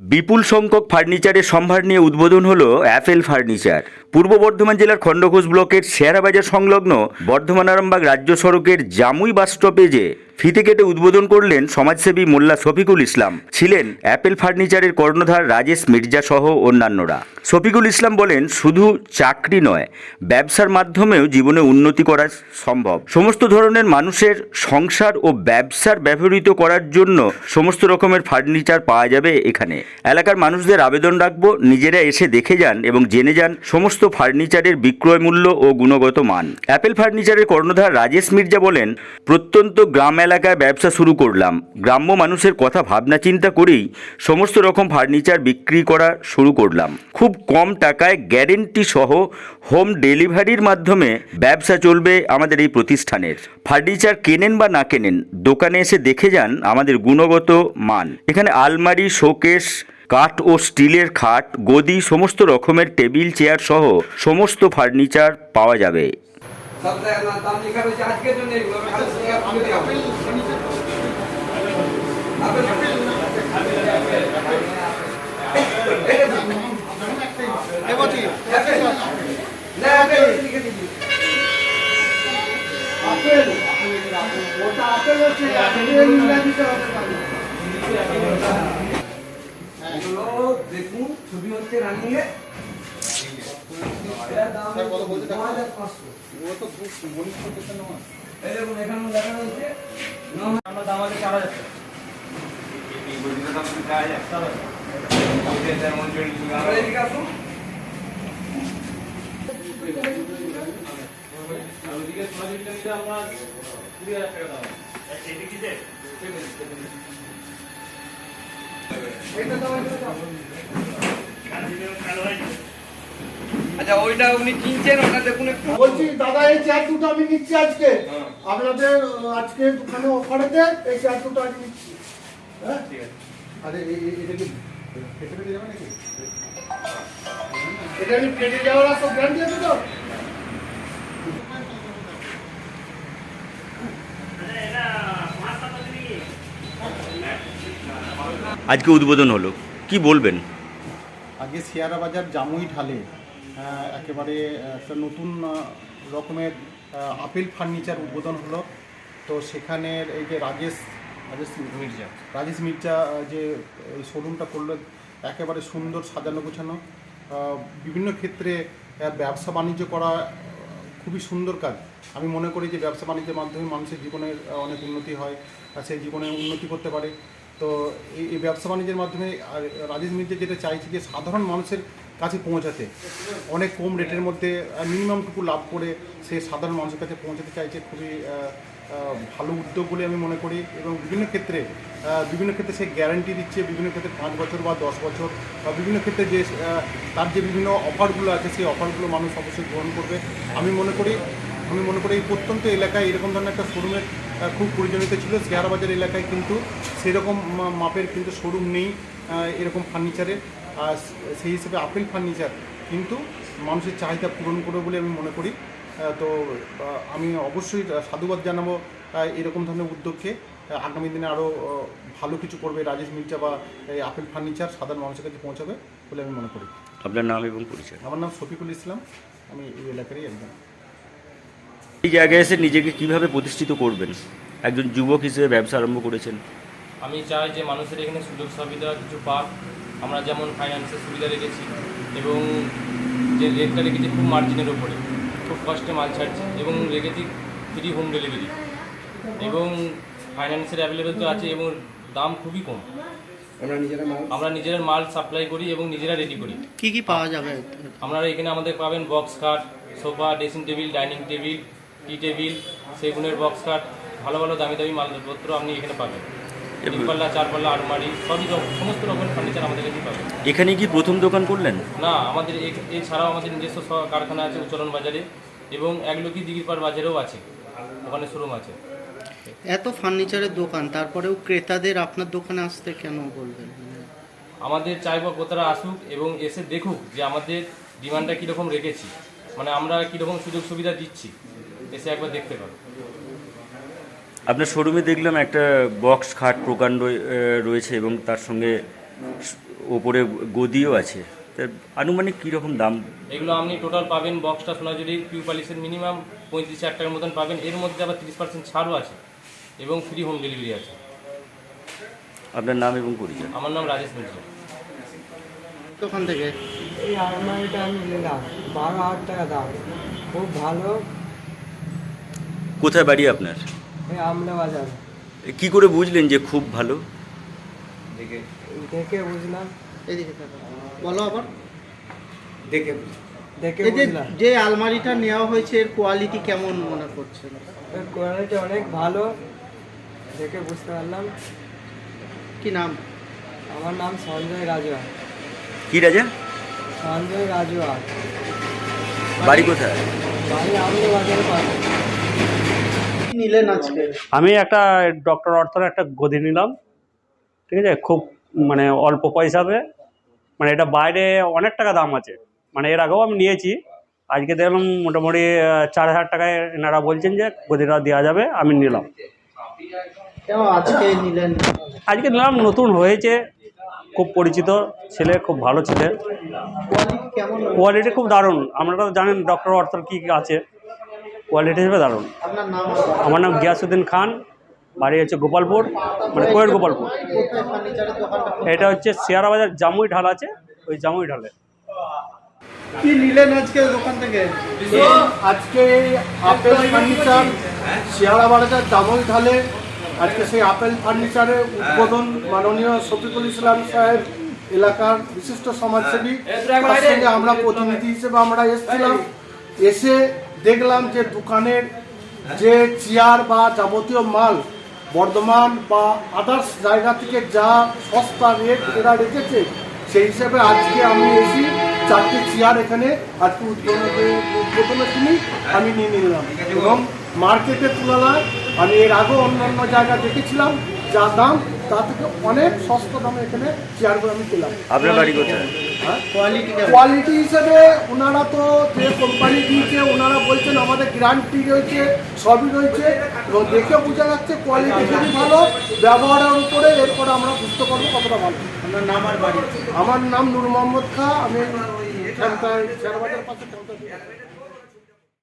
বিপুল সংখ্যক ফার্নিচারের সম্ভার নিয়ে উদ্বোধন হলো অ্যাপেল ফার্নিচার। পূর্ব বর্ধমান জেলার খণ্ডঘোষ ব্লকের শেয়ারাবাজার সংলগ্ন বর্ধমান আরামবাগ রাজ্য সড়কের জামুই বাস স্টপেজে ফিতে কেটে উদ্বোধন করলেন সমাজসেবী মোল্লা শফিকুল ইসলাম। ছিলেন অ্যাপেল ফার্নিচারের কর্ণধার রাজেশ মির্জা সহ অন্যান্যরা। শফিকুল ইসলাম বলেন, শুধু চাকরি নয়, ব্যবসার মাধ্যমেও জীবনে উন্নতি করা সম্ভব। সমস্ত ধরনের মানুষের সংসার ও ব্যবসার ব্যবহৃত করার জন্য সমস্ত রকমের ফার্নিচার পাওয়া যাবে এখানে। এলাকার মানুষদের আবেদন রাখব, নিজেরা এসে দেখে যান এবং জেনে যান সমস্ত ফার্নিচারের বিক্রয় মূল্য ও গুণগত মান। অ্যাপেল ফার্নিচারের কর্ণধার রাজেশ মির্জা বলেন, প্রত্যন্ত গ্রাম এলাকায় ব্যবসা শুরু করলাম। গ্রাম্য মানুষের কথা ভাবনা চিন্তা করেই সমস্ত রকম ফার্নিচার বিক্রি করা শুরু করলাম। খুব কম টাকায় গ্যারেন্টি সহ হোম ডেলিভারির মাধ্যমে ব্যবসা চলবে আমাদের এই প্রতিষ্ঠানের। ফার্নিচার কেনেন বা না কেনেন, দোকানে এসে দেখে যান আমাদের গুণগত মান। এখানে আলমারি, শোকেস, কাঠ ও স্টিলের খাট, গদি, সমস্ত রকমের টেবিল, চেয়ার সহ সমস্ত ফার্নিচার পাওয়া যাবে। না দাম রয়েছে। আজকের জন্য এগুলো আমি কাল থেকে আমি দেওয়া হবে। Apple, apple. না, আপেল লিখে দিবি। এগুলো দেখুন ছবি হচ্ছে রানিং এ এটার দাম হচ্ছে 9500 এই দেখুন এখানে লেখা রয়েছে আমরা দাম আছে চার হাজার আপনারা এদিকে আসুন ওইদিকে সোনাঝুরিটা নিলে আমরা কুড়ি হাজার টাকা দাম আচ্ছা ওইটা উনি কিনছেন ওটা দেখুন একটু। বলছি দাদা এই চেয়ার দুটো আমি নিচ্ছি আজকে। আপনাদের আজকে দোকানে অফারেতে এই চেয়ার দুটো আমি নিচ্ছি। হ্যাঁ? আরে এটা কি? যাবে নাকি? এটা আমি কেটে যাওয়ার আর সব গ্যারান্টি আছে তো? আজকে উদ্বোধন হলো। কি বলবেন? আগে শেয়ারা বাজার জামুই ঢালে একেবারে একটা নতুন রকমের আপেল ফার্নিচার উদ্বোধন হলো। তো সেখানের এই যে রাজেশ রাজেশ মির্জা রাজেশ মির্জা যে, এই শোরুমটা করল, একেবারে সুন্দর সাজানো গোছানো বিভিন্ন ক্ষেত্রে ব্যবসা বাণিজ্য করা খুবই সুন্দর কাজ। আমি মনে করি যে ব্যবসা বাণিজ্যের মাধ্যমে মানুষের জীবনের অনেক উন্নতি হয় সেই জীবনে উন্নতি করতে পারে। তো এই ব্যবসা বাণিজ্যের মাধ্যমে রাজেশ মির্জা যেটা চাইছে যে সাধারণ মানুষের কাছে পৌঁছাতে, অনেক কম রেটের মধ্যে মিনিমামটুকু লাভ করে সে সাধারণ মানুষের কাছে পৌঁছাতে চাইছে, খুবই ভালো উদ্যোগ বলে আমি মনে করি। এবং বিভিন্ন ক্ষেত্রে বিভিন্ন ক্ষেত্রে সে গ্যারান্টি দিচ্ছে, বিভিন্ন ক্ষেত্রে পাঁচ বছর বা দশ বছর, বা বিভিন্ন ক্ষেত্রে যে তার যে বিভিন্ন অফারগুলো আছে, সেই অফারগুলো মানুষ অবশ্যই গ্রহণ করবে। আমি মনে করি, আমি মনে করি এই প্রত্যন্ত এলাকায় এরকম ধরনের একটা শোরুমের খুব প্রয়োজনীয়তা ছিল। শেয়ার বাজার এলাকায় কিন্তু সেরকম মাপের কিন্তু শোরুম নেই এরকম ফার্নিচারের আর সেই হিসেবে আপেল ফার্নিচার কিন্তু মানুষের চাহিদা পূরণ করবে বলে আমি মনে করি। তো আমি অবশ্যই সাধুবাদ জানাব এরকম ধরনের উদ্যোগকে। আগামী দিনে আরও ভালো কিছু করবে রাজেশ মির্জা বা এই আপেল ফার্নিচার সাধারণ মানুষের কাছে পৌঁছাবে বলে আমি মনে করি। আপনার নাম এবং পরিচয়? আমার নাম শফিকুল ইসলাম। আমি এই এলাকারই একজন। এই জায়গায় এসে নিজেকে কীভাবে প্রতিষ্ঠিত করবেন? একজন যুবক হিসেবে ব্যবসা আরম্ভ করেছেন। আমি চাই যে মানুষের এখানে সুযোগ সুবিধা কিছু পাক। আমরা যেমন ফাইন্যান্সের সুবিধা রেখেছি এবং যে রেটটা রেখেছি খুব মার্জিনের ওপরে খুব কষ্টে মাল ছাড়ছি এবং রেখেছি ফ্রি হোম ডেলিভারি এবং ফাইন্যান্সের অ্যাভেলেবেল তো আছে এবং দাম খুবই কম। আমরা নিজেরা মাল আমরা নিজেরা মাল সাপ্লাই করি এবং নিজেরা রেডি করি। কি কি পাওয়া যাবে? আপনারা এখানে আমাদের পাবেন বক্স খাট sofa dressing table dining table tea table সেগুনের box কাট ভালো ভালো দামি দামি মালপত্র আপনি এখানে পাবেন। তিন পাল্লা চার পাল্লা আলমারি সবই রকম- সমস্ত রকমের ফার্নিচার আমাদের কাছে পাবেন। এখানে কি প্রথম দোকান করলেন? না আমাদের এ- এছাড়াও আমাদের নিজস্ব কারখানা আছে উচ্চরণ বাজারে এবং একলকি দিঘিরপাড় বাজারেও আছে। ওখানে শোরুম আছে। এত ফার্নিচারের দোকান তারপরেও ক্রেতাদের আপনার দোকানে আসতে কেন বলবেন? আমাদের চাইব ক্রেতারা আসুক এবং এসে দেখুক যে আমাদের ডিমান্ডটা কীরকম রেখেছি। মানে আমরা কীরকম সুযোগ সুবিধা দিচ্ছি। এসে একবার দেখতে পারো আপনার শোরুমে দেখলাম একটা বক্স খাট প্রকাণ্ড রয়েছে এবং তার সঙ্গে ওপরে গদিও আছে। তা আনুমানিক কীরকম দাম? এগুলো আপনি টোটাল পাবেন বক্সটা সোনাঝুরি পিউ পালিশের মিনিমাম পঁয়ত্রিশ হাজার টাকার মতন পাবেন। এর মধ্যে আবার তিরিশ পার্সেন্ট ছাড়ও আছে এবং ফ্রি হোম ডেলিভারি আছে। আপনার নাম এবং পরিচয়? আমার নাম রাজেশ মিশ্র দোকান থেকে? এই আলমারিটা আমি নিলাম। বারো হাজার টাকা দাম। খুব ভালো। কোথায় বাড়ি আপনার? আমলা বাজার। কি করে বুঝলেন যে খুব ভালো? দেখে বুঝলাম। এদিকে বলো আবার। দেখে যে বুঝলাম। যে আলমারিটা নেওয়া হয়েছে এর কোয়ালিটি কেমন মনে করছেন এর কোয়ালিটি অনেক ভালো। দেখে বুঝতে পারলাম। কি নাম? আমার নাম সঞ্জয় রাজুয়া কি রাজা? সঞ্জয় রাজুয়া বাড়ি কোথায়? বাড়ি আমলা বাজারে কি নিলেন আজকে? আমি একটা ডক্টর অর্থর একটা গদি নিলাম ঠিক আছে? খুব মানে অল্প পয়সাতে মানে এটা বাইরে অনেক টাকা দাম আছে। মানে এর আগেও আমি নিয়েছি আজকে দেখলাম মোটামুটি চার হাজার টাকায় এনারা বলছেন যে গদিটা দেওয়া যাবে আমি নিলাম। আজকে নিলেন? আজকে নিলাম নতুন হয়েছে খুব পরিচিত ছেলে খুব ভালো ছেলে। কোয়ালিটি কোয়ালিটি খুব দারুণ। আপনারা তো জানেন ডক্টর অর্থর কী আছে। কোয়ালিটি হিসেবে দারুণ। আমার নাম গিয়াসুদ্দিন খান, বাড়ি হচ্ছে গোপালপুর মানে কোয়ের গোপালপুর। এটা হচ্ছে শেয়ারা বাজার জামুই ঢাল আছে, ওই জামুই ঢালে। কি নিলেন আজকে আজকে আপেল ফার্নিচার বাজার জামল ঢালে, আজকে সেই আপেল ফার্নিচারের উদ্বোধন মাননীয় ইসলাম সাহেব, এলাকার বিশিষ্ট সমাজসেবী। আমরা প্রতিনিধি হিসেবে আমরা এসেছিলাম। এসে দেখলাম যে দোকানের যে চেয়ার বা যাবতীয় মাল বর্ধমান বা আদার্স জায়গা থেকে যা সস্তা রেট এরা রেখেছে, সেই হিসেবে আজকে আমি এসি, চারটি চেয়ার এখানে আজকে উদ্বোধন উদ্বোধনের দিনই আমি নিয়ে নিলাম। এবং মার্কেটের তুলনায় আমি এর আগেও অন্যান্য জায়গা দেখেছিলাম, যা দাম তা থেকে অনেক সস্তা দামে এখানে চেয়ারগুলো আমি পেলাম। আপনার বাড়ি কোথায়? কোয়ালিটি কোয়ালিটি হিসেবে ওনারা তো যে কোম্পানি দিয়েছে ওনারা বলছেন আমাদের গ্যারান্টি রয়েছে সবই রয়েছে। এবং দেখে বোঝা যাচ্ছে কোয়ালিটি খুবই ভালো ব্যবহারের উপরে এরপরে আমরা বুঝতে পারব কতটা ভালো। আমার নাম নূর মোহাম্মদ খা আমি পাশে